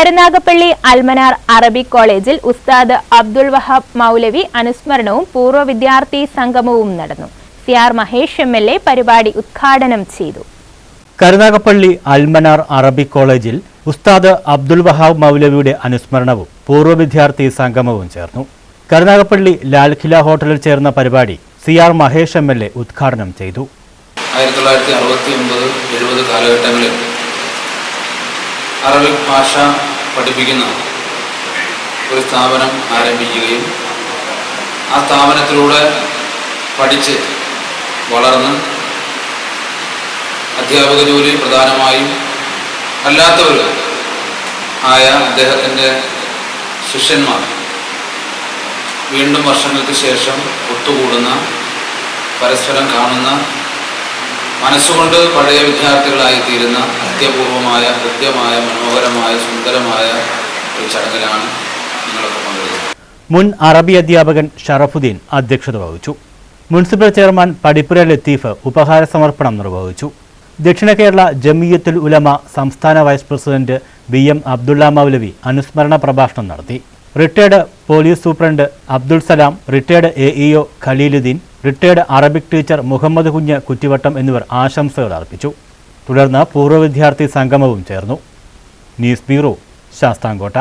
Karunagappally Al Manar Arabic കോളേജിൽ ഉസ്താദ് അബ്ദുൾ വഹാബ് മൗലവി അനുസ്മരണവും പൂർവ വിദ്യാർത്ഥി സംഗമവും നടന്നു. C R Mahesh M L A പരിപാടി ഉദ്ഘാടനം ചെയ്തു. കരുനാഗപ്പള്ളി അൽമനാർ അറബിക് കോളേജിൽ ഉസ്താദ് അബ്ദുൽ വഹാബ് മൗലവിയുടെ അനുസ്മരണവും പൂർവ വിദ്യാർത്ഥി സംഗമവും ചേർന്നു. കരുനാഗപ്പള്ളി ലാൽഖില ഹോട്ടലിൽ ചേർന്ന പരിപാടി C R Mahesh M L A ഉദ്ഘാടനം ചെയ്തു. ആയിരത്തി തൊള്ളായിരത്തി അറുപത്തി ഒമ്പത് എഴുപത് കാലഘട്ടങ്ങളിൽ അറബിക് ഭാഷ പഠിപ്പിക്കുന്ന ഒരു സ്ഥാപനം ആരംഭിക്കുകയും ആ സ്ഥാപനത്തിലൂടെ പഠിച്ച് വളർന്ന് അധ്യാപക ജോലി പ്രധാനമായും അല്ലാത്തവർ ആയ അദ്ദേഹത്തിന്റെ ശിഷ്യന്മാർ വീണ്ടും വർഷങ്ങൾക്ക് ശേഷം ഒത്തുകൂടുന്ന പരസ്പരം കാണുന്ന മനസ്സുകൊണ്ട് പഴയ വിദ്യാർത്ഥികളായിത്തീരുന്ന അത്യപൂർവമായ ഹൃദ്യമായ മനോഹരമായ സുന്ദരമായ ഒരു ചടങ്ങിലാണ് നിങ്ങളൊക്കെ പങ്കെടുക്കുന്നത്. മുൻ അറബി അധ്യാപകൻ ഷറഫുദ്ദീൻ അധ്യക്ഷത വഹിച്ചു. മുനിസിപ്പൽ ചെയർമാൻ പടിപ്പുര ലത്തീഫ് ഉപഹാര സമർപ്പണം നിർവഹിച്ചു. ദക്ഷിണ കേരള ജമിയത്തുൽ ഉലമ സംസ്ഥാന vice president B M Abdulla Moulavi അനുസ്മരണ പ്രഭാഷണം നടത്തി. Retired police superintendent Abdul Salam retired A E O Khaleeluddin retired Arabic teacher Muhammad Kunju Kuttivattam എന്നിവർ ആശംസകൾ അർപ്പിച്ചു. തുടർന്ന് പൂർവ വിദ്യാർത്ഥി സംഗമവും ചേർന്നു. News bureau Sasthamkotta.